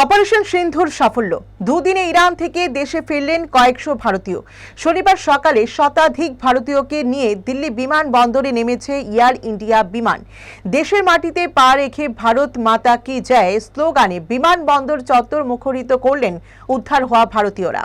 Operation সিন্ধুর সাফল্য। দুদিনে Iran থেকে দেশে ফিরলেন কয়েকশো ভারতীয়। শনিবার সকালে শতাধিক ভারতীয়কে নিয়ে দিল্লি বিমান বন্দরে নেমেছে এয়ার ইন্ডিয়া বিমান। দেশের মাটিতে পা রেখে ভারত মাতা কি জয় স্লোগানে বিমান বন্দর চত্বর মুখরিত করলেন উদ্ধার হওয়া ভারতীয়রা।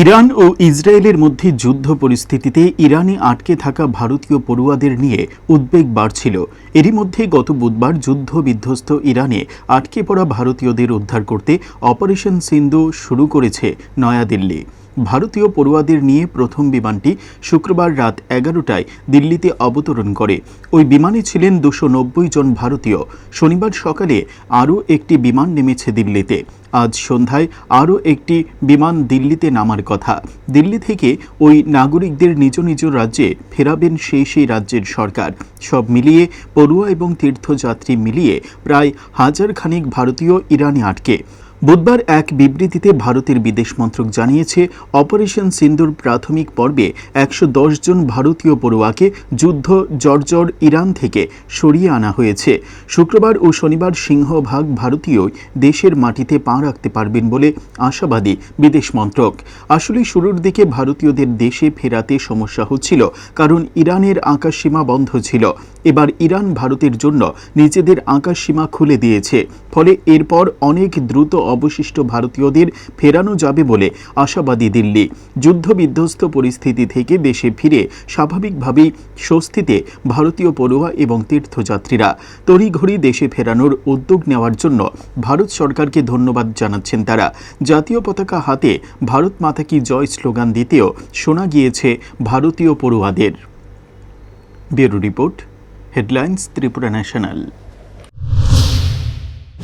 ইরান ও ইসরায়েলের মধ্যে যুদ্ধ পরিস্থিতিতে ইরানে আটকে থাকা ভারতীয় পড়ুয়াদের নিয়ে উদ্বেগ বাড়ছিল। এরই মধ্যে গত বুধবার যুদ্ধ বিধ্বস্ত ইরানে আটকে পড়া ভারতীয়দের উদ্ধার করতে অপারেশন সিন্ধু শুরু করেছে নয়াদিল্লি। ভারতীয় পড়ুয়াদের নিয়ে প্রথম বিমানটি শুক্রবার রাত এগারোটায় দিল্লিতে অবতরণ করে। ওই বিমানে ছিলেন দুশো জন ভারতীয়। শনিবার সকালে আরও একটি বিমান নেমেছে দিল্লিতে। আজ সন্ধ্যায় আরও একটি বিমান দিল্লিতে নামার কথা। দিল্লি থেকে ওই নাগরিকদের নিজ নিজ রাজ্যে ফেরাবেন সেই সেই রাজ্যের সরকার। সব মিলিয়ে পড়ুয়া এবং তীর্থযাত্রী মিলিয়ে প্রায় হাজার খানিক ভারতীয় ইরানে আটকে। বুধবার এক বিবৃতিতে ভারতের বিদেশ মন্ত্রক জানিয়েছে, অপারেশন সিন্দুর প্রাথমিক পর্বে একশো দশ জন ভারতীয় পড়ুয়াকে যুদ্ধ, জর্জর, ইরান থেকে সরিয়ে আনা হয়েছে। শুক্রবার ও শনিবার সিংহভাগ ভারতীয়ই দেশের মাটিতে পা রাখতে পারবেন বলে আশাবাদী বিদেশ মন্ত্রক। আসলে শুরুর দিকে ভারতীয়দের দেশে ফেরাতে সমস্যা হচ্ছিল, কারণ ইরানের আকাশসীমা বন্ধ ছিল। এবার ইরান ভারতের জন্য নিজেদের আকাশসীমা খুলে দিয়েছে। ফলে এরপর অনেক দ্রুত অবশিষ্ট ভারতীয়দের ফেরানো যাবে বলে আশাবাদী দিল্লি। যুদ্ধবিধ্বস্ত পরিস্থিতি থেকে দেশে ফিরে স্বাভাবিকভাবেই স্বস্তিতে ভারতীয় পড়ুয়া এবং তীর্থযাত্রীরা তড়িঘড়ি দেশে ফেরানোর উদ্যোগ নেওয়ার জন্য ভারত সরকারকে ধন্যবাদ জানাচ্ছেন তারা। জাতীয় পতাকা হাতে ভারত মাতা কি জয় স্লোগান দিতেও শোনা গিয়েছে ভারতীয় পড়ুয়াদের। Bureau report, headlines, Tripura national.